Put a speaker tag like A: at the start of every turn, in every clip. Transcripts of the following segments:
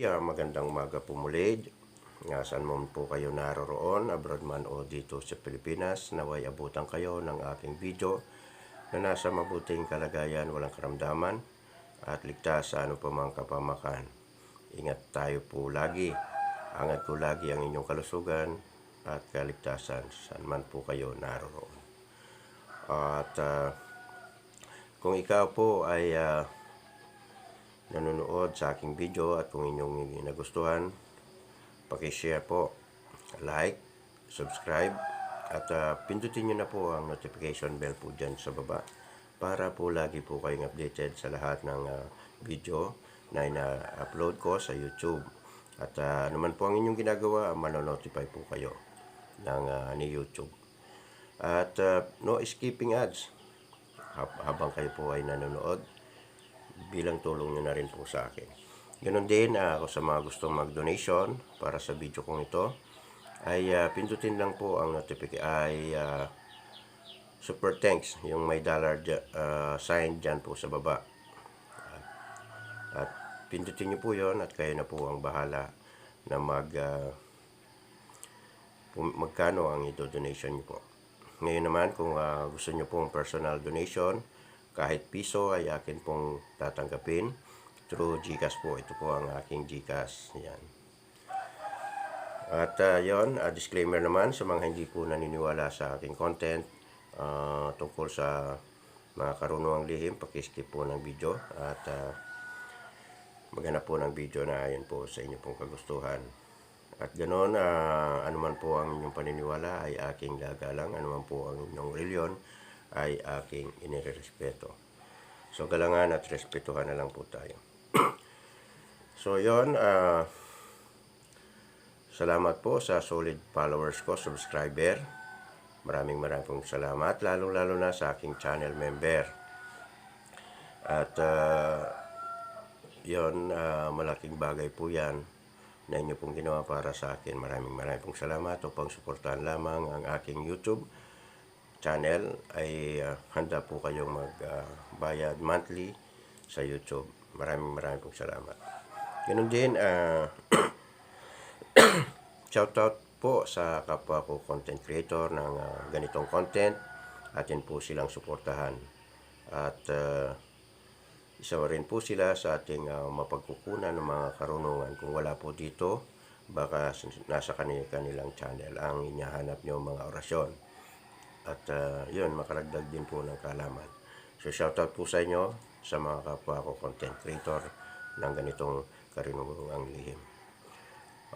A: Yeah, magandang umaga po muli. Nga saan mo po kayo naroroon, abroad man o dito sa Pilipinas, naway abutan kayo ng aking video na nasa mabuting kalagayan, walang karamdaman at ligtas sa ano pa mang kapamakan. Ingat tayo po lagi. Angat ko lagi ang inyong kalusugan at kaligtasan saan man po kayo naroroon. At ah, kung ikaw po ay ah, nanonood sa aking video at kung inyong nagustuhan, pakishare po, like, subscribe, at ah, pindutin nyo na po ang notification bell po dyan sa baba para po lagi po kayong updated sa lahat ng ah, video na ina-upload ko sa YouTube. At ah, ano po ang inyong ginagawa, manonotify po kayo ng ah, ni YouTube. At ah, no skipping ads hab- habang kayo po ay nanonood bilang tulong nyo na rin po sa akin. Ganon din ah, ako sa mga gustong mag-donation para sa video kong ito ay ah, pindutin lang po ang notification ay ah, super thanks yung may dollar ah, sign dyan po sa baba. At, pindutin nyo po yon at kayo na po ang bahala na mag kung magkano ang i-donation nyo po. Ngayon naman, kung ah, gusto nyo pong personal donation, kahit piso ay akin pong tatanggapin through GCash po. Ito po ang aking GCash. Yan. At uh, yon, ah, disclaimer naman sa mga hindi po naniniwala sa aking content ah, tungkol sa mga karunungang lihim, pakiskip po ng video at ah, maghanap po ng video na ayon po sa inyo pong kagustuhan. At ganoon, ah, anuman po ang inyong paniniwala ay aking gagalang, anuman po ang inyong reliyon ay aking inirespeto. So, galangan at respetuhan na lang po tayo. so, yon ah, salamat po sa solid followers ko, subscriber. Maraming maraming salamat, lalong-lalo na sa aking channel member. At ah, yon ah, malaking bagay po yan na inyo pong ginawa para sa akin. Maraming maraming pong salamat upang suportahan lamang ang aking YouTube channel ay ah, handa po kayong magbayad monthly sa YouTube. Maraming maraming pong salamat. Ganun din, ah, shoutout po sa kapwa ko content creator ng ah, ganitong content. Atin po silang suportahan. At ah, isa rin po sila sa ating ah, mapagkukunan ng mga karunungan. Kung wala po dito, baka nasa kanil- kanilang channel ang inyahanap nyo mga orasyon. At ah, yun, makaragdag din po ng kalaman. So shoutout po sa inyo sa mga kapwa ko content creator ng ganitong karinungang lihim.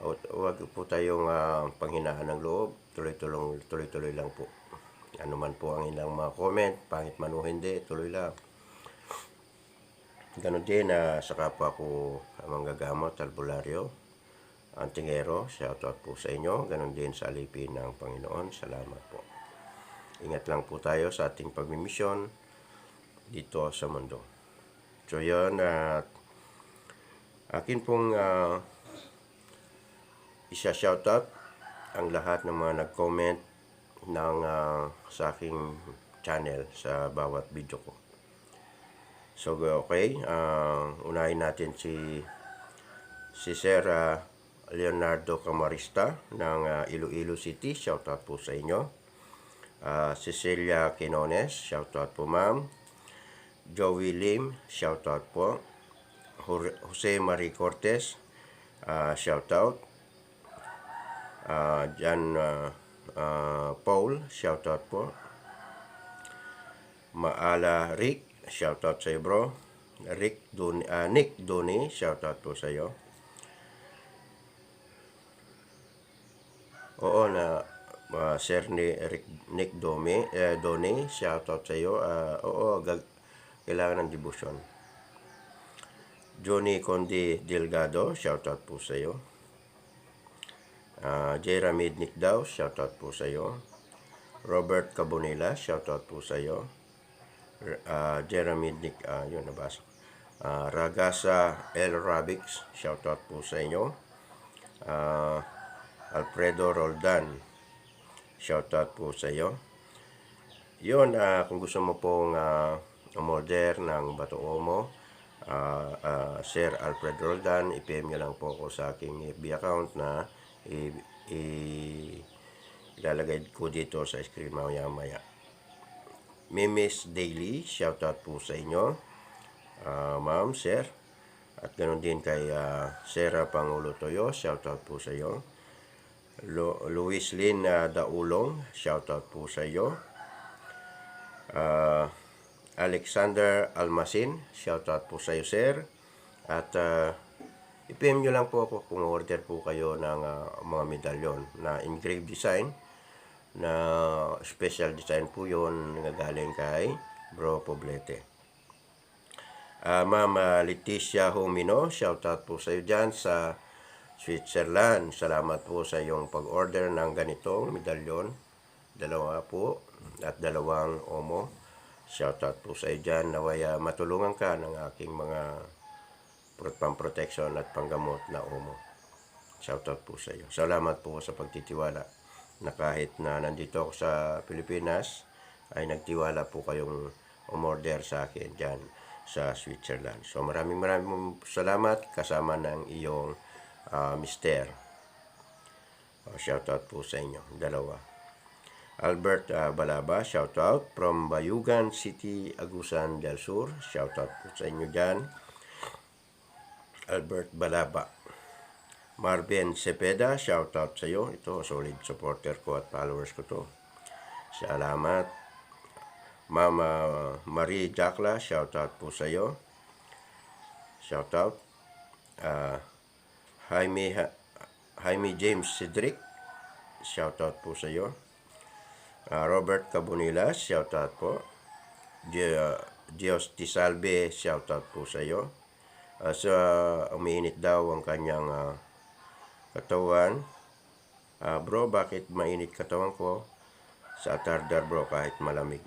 A: Huwag po tayong ah, panghinaan ng loob, tuloy-tuloy tuloy-tuloy lang po. Ano man po ang ilang mga comment, pangit man o hindi, tuloy lang. Ganon din na sa kapwa ko manggagamot, albularyo, antingero, shoutout po sa inyo. Ganon din sa alipin ng Panginoon. Salamat po. Ingat lang po tayo sa ating pagmimisyon dito sa mundo. So yun, at akin pong ah, isa shoutout ang lahat ng mga nag-comment ng ah, sa aking channel sa bawat video ko. So okay, ah, unahin natin si si Sir ah, Leonardo Camarista ng ah, Iloilo City. Shoutout po sa inyo. Ah, Cecilia Quinones, shoutout po ma'am. Joey Lim, shoutout po. Jose Marie Cortez, ah, shoutout. Ah, Jan ah, ah, Paul, shoutout po. Maala Rick, shoutout sa iyo bro. Rick Doni, ah, Nick Doni, shoutout po sa iyo. Oo na uh, Sir ni Nick Domi, eh, Doni, shoutout sa iyo. Ah, oo, gag- kailangan ng devotion. Johnny Condi Delgado, shoutout po sa iyo. Uh, Jeremy Nick Daw, shoutout po sa iyo. Robert Cabonela, shoutout po sa iyo. R- ah, Jeremy Nick, ah, yun nabasa. Ah, Ragasa L. Rabix, shoutout po sa inyo. Ah, Alfredo Roldan, shoutout po sa iyo. Yun, ah, kung gusto mo pong ah, umorder ng Bato Omo, ah, ah, Sir Alfred Roldan, i-PM nyo lang po ako sa aking FB account na ilalagay ko dito sa screen mamaya maya. Mimis Daily, shoutout po sa inyo. Ah, ma'am, sir. At ganoon din kay ah, Sarah Pangulo Toyo, shoutout po sa iyo. Lu- Luis Lin ah, Daulong, shoutout po sa iyo. Ah, Alexander Almasin, shoutout po sa iyo, sir. At ah, i-PM nyo lang po ako kung order po kayo ng ah, mga medalyon na engraved design na special design po yon nagagaling kay Bro Poblete. Ah, Ma'am ah, Leticia Homino, shoutout po sa iyo dyan sa Switzerland. Salamat po sa iyong pag-order ng ganitong medalyon. Dalawa po at dalawang omo. Shoutout po sa iyo dyan. Naway ah, matulungan ka ng aking mga prot- pang-protection at panggamot na omo. Shoutout po sa iyo. Salamat po sa pagtitiwala na kahit na nandito ako sa Pilipinas ay nagtiwala po kayong umorder sa akin dyan sa Switzerland. So maraming maraming salamat kasama ng iyong ah, mister. Oh, shoutout po sa inyo, dalawa. Albert ah, Balaba, shoutout from Bayugan City, Agusan del Sur. Shoutout po sa inyo dyan. Albert Balaba. Marvin Cepeda, shoutout sa iyo. Ito, solid supporter ko at followers ko to. Salamat. Mama Marie Jacla, shoutout po sa iyo. Shoutout. Ah, Jaime, Ha- Jaime James Cedric, shoutout po sa iyo. Ah, Robert Cabonilas, shoutout po. Di- Dios Tisalbe, shoutout po sa iyo. Ah, sa umiinit daw ang kanyang ah, katawan. Ah, bro, bakit mainit katawan ko? Sa atardar bro, kahit malamig.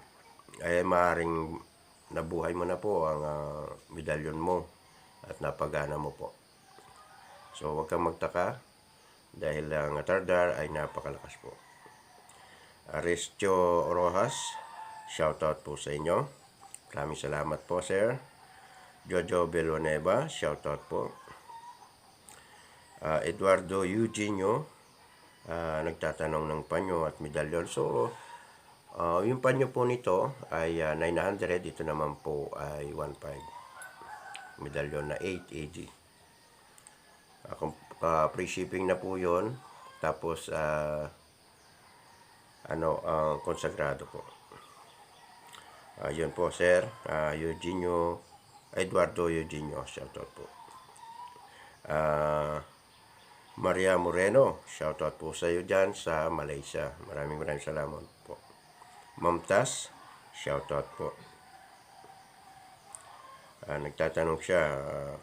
A: Ay maaring nabuhay mo na po ang ah, medalyon mo at napagana mo po. So huwag kang magtaka dahil ang atardar ay napakalakas po. Arestio Rojas, shoutout po sa inyo. Maraming salamat po, sir. Jojo Beloneva, shoutout po. Ah, Eduardo Eugenio, ah, nagtatanong ng panyo at medalyon. So, ah, yung panyo po nito ay ah, 900, ito naman po ay 1.5. Medalyon na 8 AG. Kung- ah, free shipping na po yon Tapos, ah, ano, ang konsagrado po. Ah, yun po, sir. Ah, Eugenio, Eduardo Eugenio, shoutout po. Ah, Maria Moreno, shoutout po sa iyo dyan sa Malaysia. Maraming maraming salamat po. Ma'am Tas, shoutout po. Ah, nagtatanong siya, ah,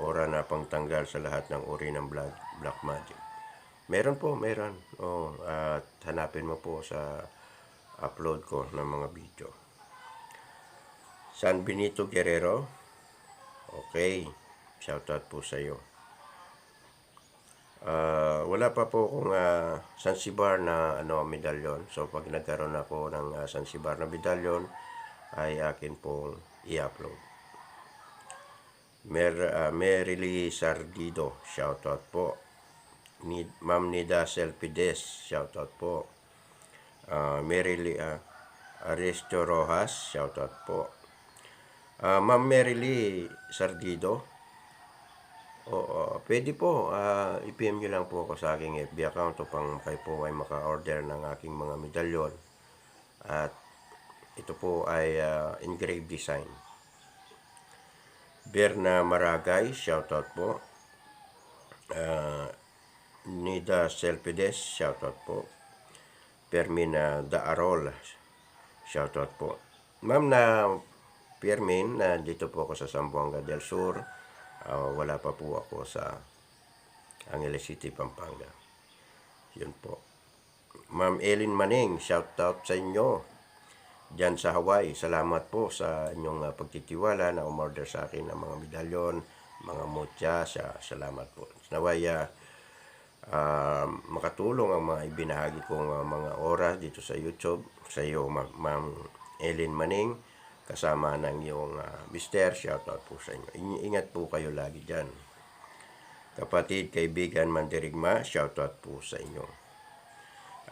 A: ora na pang tanggal sa lahat ng uri ng black, black magic. Meron po, meron. Oh, at hanapin mo po sa upload ko ng mga video. San Benito Guerrero. Okay. Shoutout po sa iyo. Ah, wala pa po akong uh, Zanzibar na ano medalyon. So pag nagkaroon ako ng uh, Zanzibar na medalyon ay akin pong i-upload. Mer uh, Merily Sardido, shoutout po. Ni Ma'am Nida Selfides, shoutout po. Uh, Merily uh, Aresto Rojas, shoutout po. Ah, Ma'am Merily Sardido, Oo, pwede po. ah i-PM nyo lang po ako sa aking FB account upang kayo po ay maka-order ng aking mga medalyon. At ito po ay ah, engraved design. Berna Maragay, shoutout po. Ah, Nida Selfides, shoutout po. Permina Daarol, shoutout po. Ma'am na Piermin, na dito po ako sa Zamboanga del Sur. Ah, wala pa po ako sa Angeles City, Pampanga. Yun po. Ma'am Ellen Maning, shout out sa inyo. Diyan sa Hawaii, salamat po sa inyong ah, pagtitiwala na umorder sa akin ng mga medalyon, mga mutya, sa salamat po. Naway ah, makatulong ang mga ibinahagi kong ah, mga oras dito sa YouTube sa iyo, Ma- Ma'am Ellen Maning. kasama ng iyong ah, mister. Shoutout po sa inyo. In- ingat po kayo lagi dyan. Kapatid, kaibigan, mandirigma, shoutout po sa inyo.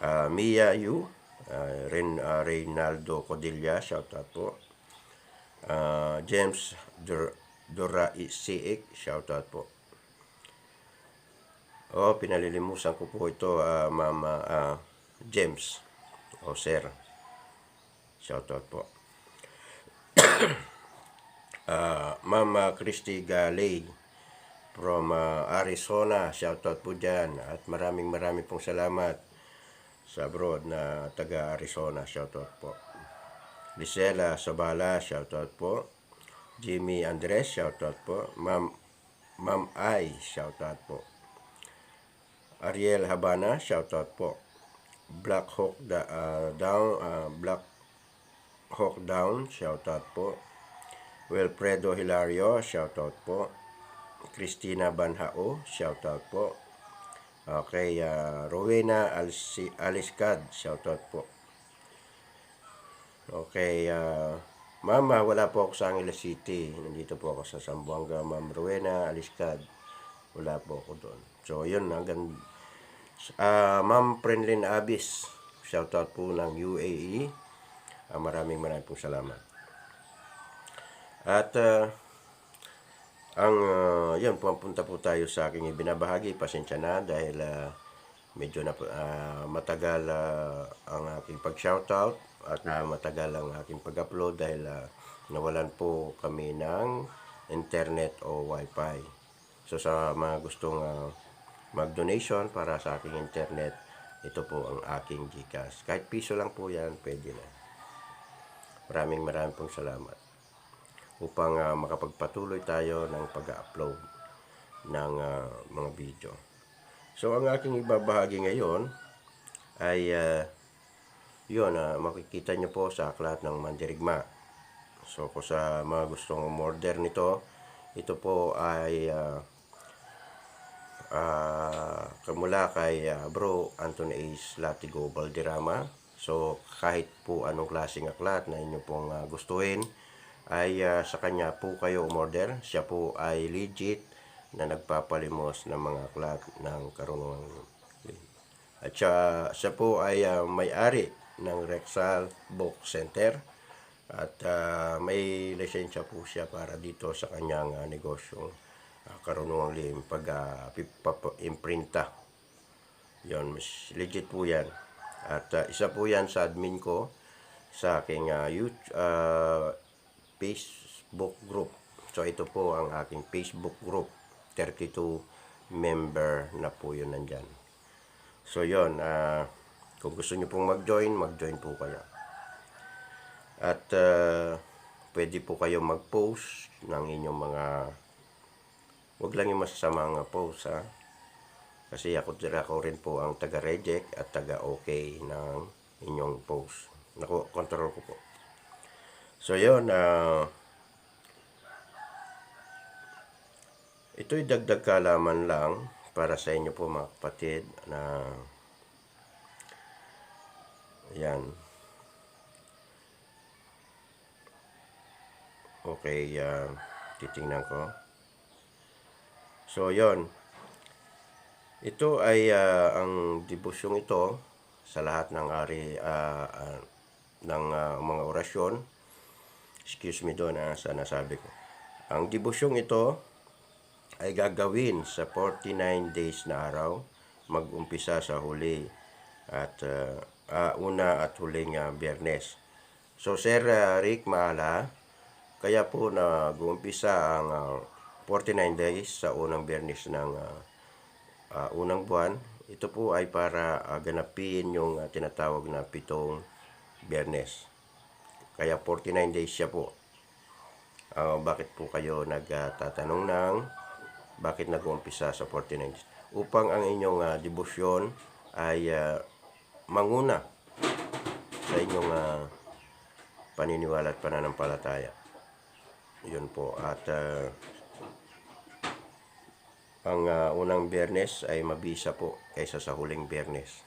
A: Ah, Mia Yu, ah, Ren, ah, Reynaldo Codilla, shoutout po. Ah, James Dur Dura Siik, shoutout po. Oh, pinalilimusan ko po ito, ah, Mama ah, James o Sir. Shoutout po. Ah, Mama Christy Galay from ah, Arizona. Shoutout po dyan. At maraming maraming pong salamat sa abroad na taga Arizona. Shoutout po. Lisela Sabala, shoutout po. Jimmy Andres, shoutout po. Ma'am Ma'am Ai, shoutout po. Ariel Habana, shoutout po. Black Hawk da, ah, Down, ah, Black Hawk Down, shoutout po. Wilfredo Hilario, shoutout po. Christina Banhao, shoutout po. Okay, ah, Rowena Alsi- Aliscad, shoutout po. Okay, ah, Mama, wala po ako sa Angeles City. Nandito po ako sa Zamboanga, Ma'am Rowena Aliscad. Wala po ako doon. So, yun, hanggang... Ah, Ma'am Prenlin Abis, shoutout po ng UAE. Ah, maraming maraming pong salamat. At, ah, ang, uh, yun, pumunta po tayo sa aking ibinabahagi. Pasensya na dahil ah, medyo na, ah, matagal ah, ang aking pag-shoutout at ah, matagal ang aking pag-upload dahil ah, nawalan po kami ng internet o wifi. So sa mga gustong ah, mag-donation para sa aking internet, ito po ang aking Gcash. Kahit piso lang po yan, pwede na. Maraming maraming pong salamat upang ah, makapagpatuloy tayo ng pag-upload ng ah, mga video. So ang aking ibabahagi ngayon ay ah, yun, ah, makikita nyo po sa aklat ng Mandirigma. So kung sa mga gustong umorder nito, ito po ay ah, ah, kamula kay ah, Bro Anthony Ace Latigo Valderrama. So kahit po anong klaseng aklat na inyo pong ah, gustuhin, ay ah, sa kanya po kayo umorder. Siya po ay legit na nagpapalimos ng mga aklat ng karunungan. At siya, siya po ay ah, may-ari ng Rexal Book Center at ah, may lisensya po siya para dito sa kanyang ah, negosyong uh, karunungang lim pag pip- imprinta. Yon, legit po yan. At ah, isa po yan sa admin ko sa aking ah, YouTube, ah, Facebook group. So ito po ang aking Facebook group. 32 member na po yun nandyan. So yon, ah, kung gusto nyo pong mag-join, mag-join po kayo. At ah, pwede po kayo mag-post ng inyong mga Huwag lang yung masasamang ah, post ha. Kasi ako, ako rin po ang taga-reject at taga-okay ng inyong post. Naku, control ko po. So yun, ah ito'y dagdag kalaman lang para sa inyo po mga kapatid na yan. Okay, ah titingnan ko. So, yon. Ito ay ah, ang devosyong ito sa lahat ng ari ah, ah, ng ah, mga orasyon. Excuse me doon ah, sa nasabi ko. Ang devosyong ito ay gagawin sa 49 days na araw, mag-umpisa sa huli at ah, ah, una at huling ah, biyernes. So Sir ah, Rick Maala, kaya po nag-uumpisa ang ah, 49 days sa unang biyernes ng ah, ah, unang buwan. Ito po ay para ah, ganapin yung ah, tinatawag na pitong biyernes. Kaya 49 days siya po. Ah, bakit po kayo nagtatanong ng bakit nag-uumpisa sa 49 days? Upang ang inyong ah, debosyon ay ah, manguna sa inyong ah, paniniwala at pananampalataya. Yun po. At ah, ang ah, unang biyernes ay mabisa po kaysa sa huling biyernes.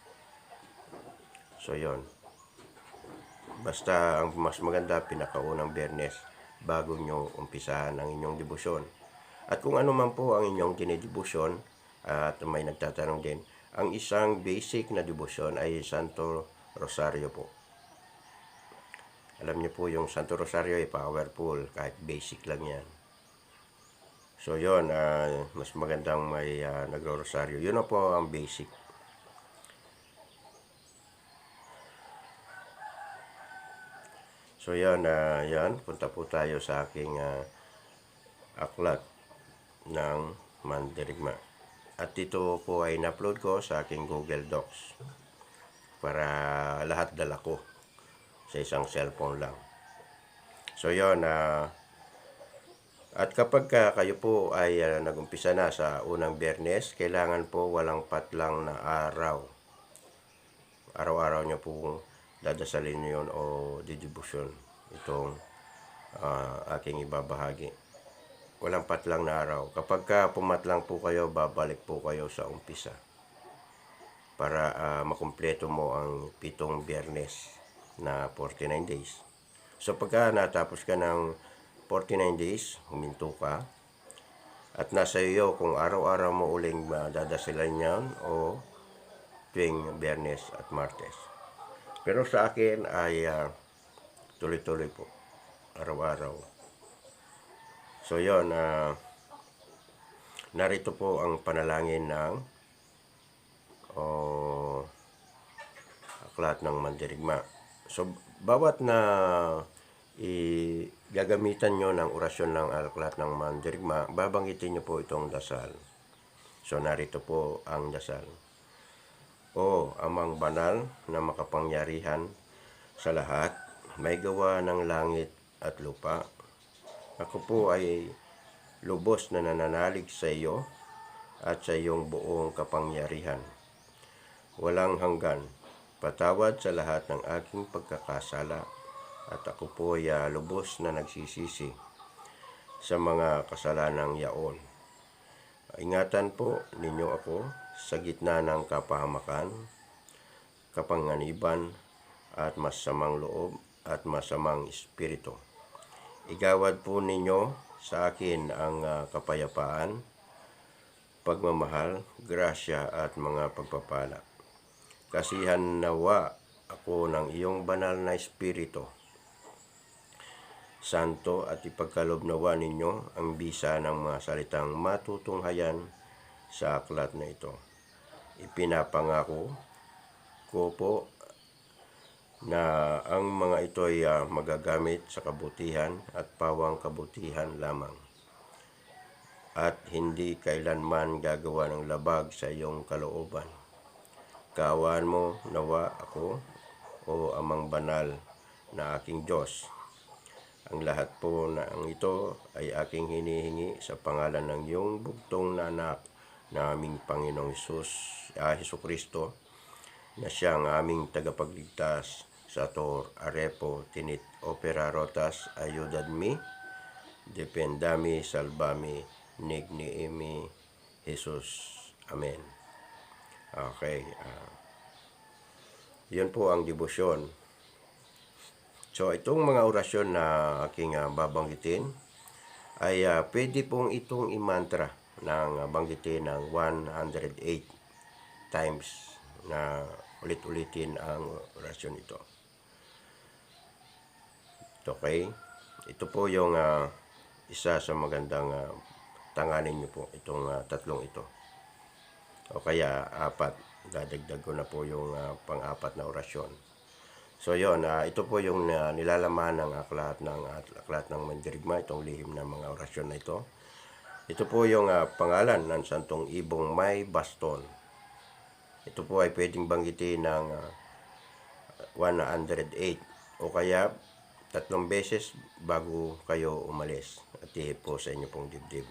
A: So, yon. Basta ang mas maganda, pinakaunang biyernes bago nyo umpisahan ang inyong debosyon. At kung ano man po ang inyong dinedebosyon, at may nagtatanong din, ang isang basic na debosyon ay Santo Rosario po. Alam niyo po yung Santo Rosario ay powerful, kahit basic lang yan. So yon mas magandang may ah, nagro-rosaryo. Yun na po ang basic. So yan, ah, yan. Punta po tayo sa aking ah, aklat ng Mandirigma. At ito po ay na-upload ko sa aking Google Docs para lahat dala ko sa isang cellphone lang. So yon ah, at kapag ka kayo po ay ah, nag-umpisa na sa unang biyernes, kailangan po walang patlang na araw. Araw-araw nyo po dadasalin nyo yun o didibusyon itong ah, aking ibabahagi. Walang patlang na araw. Kapag ka pumatlang po kayo, babalik po kayo sa umpisa para ah, makumpleto mo ang pitong biyernes na 49 days. So pagka natapos ka ng 49 days, huminto ka, at nasa iyo kung araw-araw mo uling madadasilan yan o tuwing biyernes at martes. Pero sa akin ay ah, tuloy-tuloy po, araw-araw. So yon ah, narito po ang panalangin ng o aklat ng mandirigma. So, bawat na gagamitan nyo ng orasyon ng aklat ng mandirigma, babanggitin nyo po itong dasal. So, narito po ang dasal. O, amang banal na makapangyarihan sa lahat, may gawa ng langit at lupa. Ako po ay lubos na nananalig sa iyo at sa iyong buong kapangyarihan walang hanggan. Patawad sa lahat ng aking pagkakasala at ako po ay ah, lubos na nagsisisi sa mga kasalanang yaon. Ingatan po ninyo ako sa gitna ng kapahamakan, kapanganiban at masamang loob at masamang espiritu. Igawad po ninyo sa akin ang ah, kapayapaan, pagmamahal, grasya at mga pagpapala kasihan nawa ako ng iyong banal na espiritu. Santo at ipagkalob nawa ninyo ang bisa ng mga salitang matutunghayan sa aklat na ito. Ipinapangako ko po na ang mga ito ay ah, magagamit sa kabutihan at pawang kabutihan lamang. At hindi kailanman gagawa ng labag sa iyong kalooban. Kaawaan mo nawa ako o amang banal na aking Diyos. Ang lahat po na ang ito ay aking hinihingi sa pangalan ng iyong bugtong na anak na aming Panginoong Isus, ah, Heso Kristo, na siyang aming tagapagligtas sa Tor Arepo Tinit Opera Rotas Ayudad Mi Dependami Salvami Nigniimi Jesus. Amen. Okay. ah. yun po ang debosyon. So, itong mga orasyon na aking ah, babanggitin ay ah, pwede pong itong imantra ng ah, banggitin ng 108 times na ulit-ulitin ang orasyon ito. Okay? Ito po yung ah, isa sa magandang uh, tanganin nyo po, itong ah, tatlong ito o kaya apat dadagdag ko na po yung uh, pang-apat na orasyon so yon uh, ito po yung uh, nilalaman ng aklat ng aklat ng mandirigma itong lihim ng mga orasyon na ito ito po yung uh, pangalan ng Santong Ibong May Baston ito po ay pwedeng banggitin ng uh, 108 o kaya tatlong beses bago kayo umalis at ihip po sa inyo pong dibdib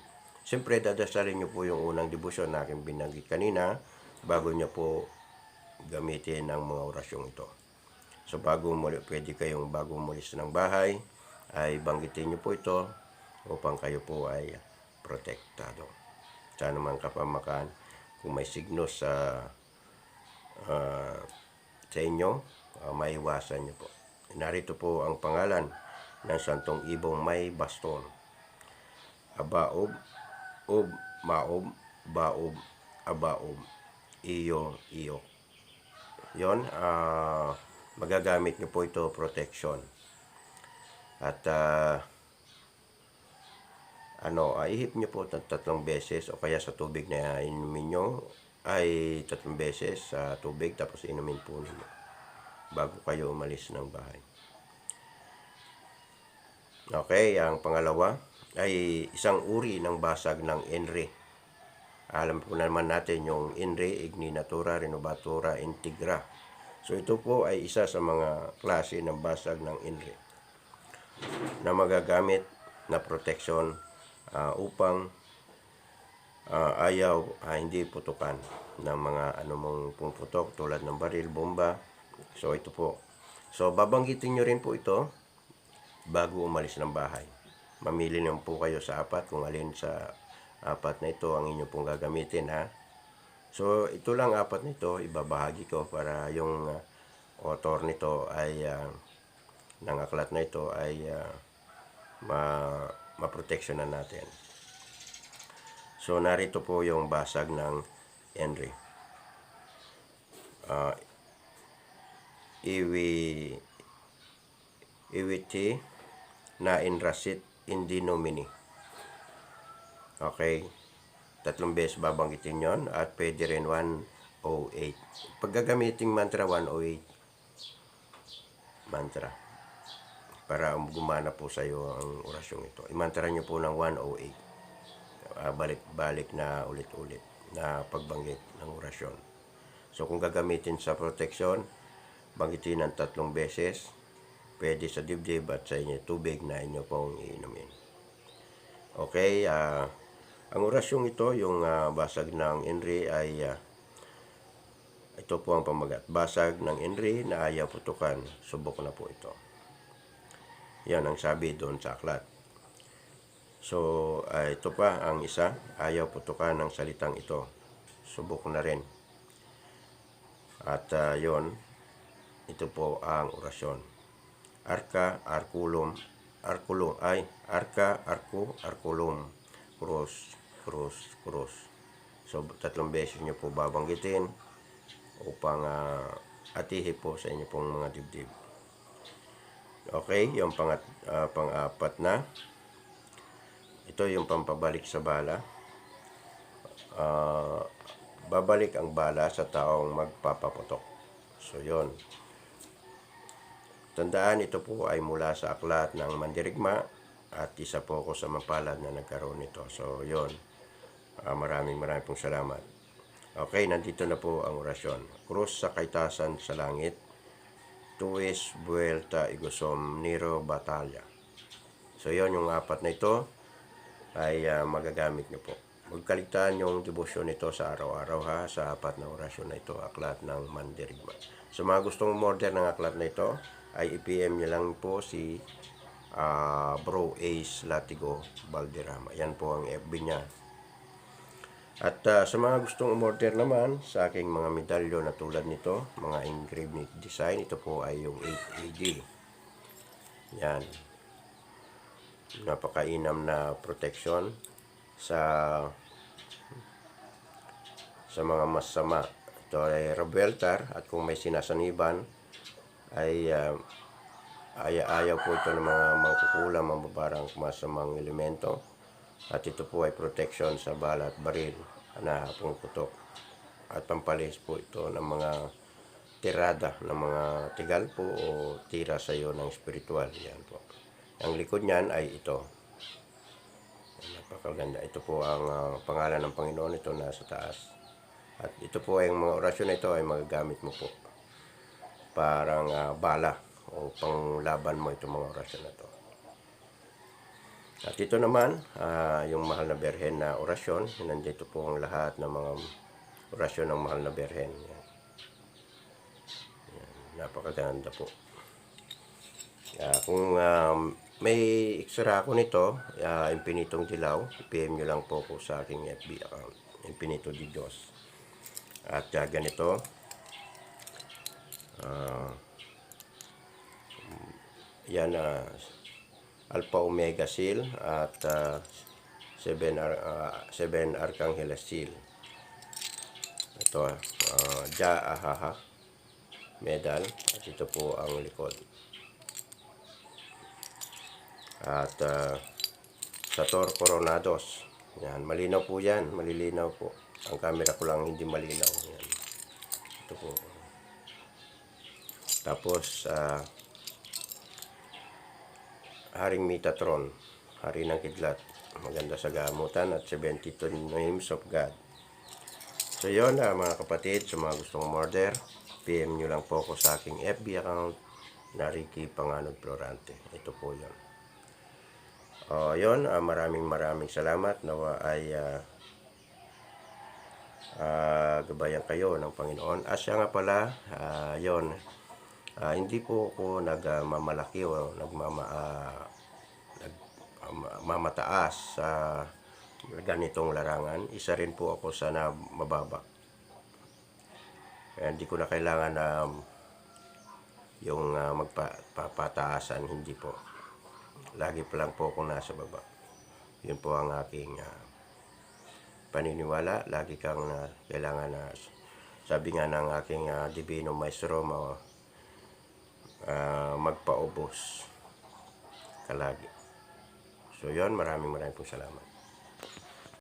A: Siyempre, dadasalin nyo po yung unang debosyon na aking binanggit kanina bago nyo po gamitin ang mga orasyong ito. So, bago muli, pwede kayong bago mulis ng bahay, ay banggitin nyo po ito upang kayo po ay protektado. Sa naman kapamakan, kung may signos sa uh, sa inyo, uh, maiwasan nyo po. Narito po ang pangalan ng Santong Ibong May Baston. Abaob, Ob, Maob, Baob, Abaob, Iyo, Iyo. Yon, ah, magagamit nyo po ito protection. At ah, ano, ah, ihip nyo po tat- tatlong beses o kaya sa tubig na inumin nyo ay tatlong beses sa tubig tapos inumin po ninyo bago kayo umalis ng bahay. Okay, ang pangalawa ay isang uri ng basag ng Enre. Alam po naman natin yung Enre Igninatura Renovatura Integra. So ito po ay isa sa mga klase ng basag ng Enre na magagamit na protection ah, upang ah, ayaw ah, hindi putukan ng mga anumang pumuputok tulad ng baril, bomba. So ito po. So babanggitin nyo rin po ito bago umalis ng bahay. Mamili lang po kayo sa apat kung alin sa apat na ito ang inyo pong gagamitin ha. So ito lang apat na ito ibabahagi ko para yung ah, author nito ay ah, ng na ito ay ah, ma maproteksyonan natin. So narito po yung basag ng Henry. Ah, iwi iwiti na inrasit indi nomini. Okay. Tatlong beses babanggitin yon at pwede rin 108. Pag gagamitin mantra 108 mantra para gumana po sa iyo ang orasyong ito. Imantra niyo po ng 108. Ah, balik-balik na ulit-ulit na pagbanggit ng orasyon. So kung gagamitin sa protection, banggitin ng tatlong beses, pwede sa dibdib at sa inyo tubig na inyo pong iinumin. Okay, ah, ang orasyong ito, yung ah, basag ng Henry ay ah, ito po ang pamagat. Basag ng Henry na ayaw putukan. Subok na po ito. Yan ang sabi doon sa aklat. So, ah, ito pa ang isa. Ayaw putukan ng salitang ito. Subok na rin. At ah, yon, ito po ang orasyon. Arka, arkulum, arkulum, ay, arka, arku, arkulum, cross, cross, cross. So, tatlong beses nyo po babanggitin upang uh, atihi po sa inyo pong mga dibdib. Okay, yung pangat, ah, pang-apat na. Ito yung pampabalik sa bala. Ah, babalik ang bala sa taong magpapaputok. So, yon. Tandaan, ito po ay mula sa aklat ng Mandirigma at isa po ako sa mapalad na nagkaroon nito. So, yon. Ah, maraming maraming pong salamat. Okay, nandito na po ang orasyon. Krus sa kaitasan sa langit, tuwis, buelta, igusom, niro, batalya. So, yon yung apat na ito ay ah, magagamit nyo po. Magkaligtaan yung debosyon nito sa araw-araw ha, sa apat na orasyon na ito, aklat ng Mandirigma. So, mga gustong umorder ng aklat na ito, ay i-PM nyo lang po si ah, Bro Ace Latigo Valderrama. Yan po ang FB niya. At ah, sa mga gustong umorder naman sa aking mga medalyo na tulad nito, mga engraved design, ito po ay yung 8AD. Yan. Napakainam na protection sa sa mga masama. Ito ay Rebeltar at kung may sinasaniban ay uh, aya-ayaw po ito ng mga mangkukulam, mababarang masamang elemento. At ito po ay protection sa bala at baril na pumuputok. At pampalis po ito ng mga tirada ng mga tigal po o tira sa iyo ng spiritual. Yan po. Ang likod niyan ay ito. Napakaganda. Ito po ang ah, pangalan ng Panginoon. Ito nasa taas. At ito po ay mga orasyon na ito ay magagamit mo po. Parang ah, bala o panglaban mo itong mga orasyon na to. At ito naman, ah, yung mahal na berhen na orasyon. Nandito po ang lahat ng mga orasyon ng mahal na berhen. Yan. Yan. Napakaganda po. Ah, kung um, may extra ako nito, uh, Infinitong Dilaw, PM nyo lang po ko sa aking FB account, Infinito di Diyos. At ah, ganito, ah, yan ah, Alpha Omega Seal at ah, 7 ar, ah, 7 Arcangel Seal. Ito uh, Ja Ahaha medal at ito po ang likod. At ah, Sator Coronados. Yan, malinaw po yan, malilinaw po. Ang camera ko lang hindi malinaw. Yan. Ito po. Tapos, ah, Haring Metatron, Hari ng Kidlat, maganda sa gamutan at 72 names of God. So yun na mga kapatid, sa mga gustong order, PM nyo lang po ako sa aking FB account na Ricky Panganod Florante. Ito po yun. O yun, ah, maraming maraming salamat. Nawa ay ah, ah, gabayan kayo ng Panginoon. At siya nga pala, ah, yun, ah, hindi po ako nagmamalaki o nagmama, ah, nag- mamataas sa ganitong larangan. Isa rin po ako sa na mababa. Hindi ko na kailangan na yung ah, magpapataasan, hindi po. Lagi pa lang po ako nasa baba. Yun po ang aking ah, paniniwala. Lagi kang na kailangan na sabi nga ng aking ah, Divino Maestro mo ah, magpaubos kalagi. So yon maraming maraming po salamat.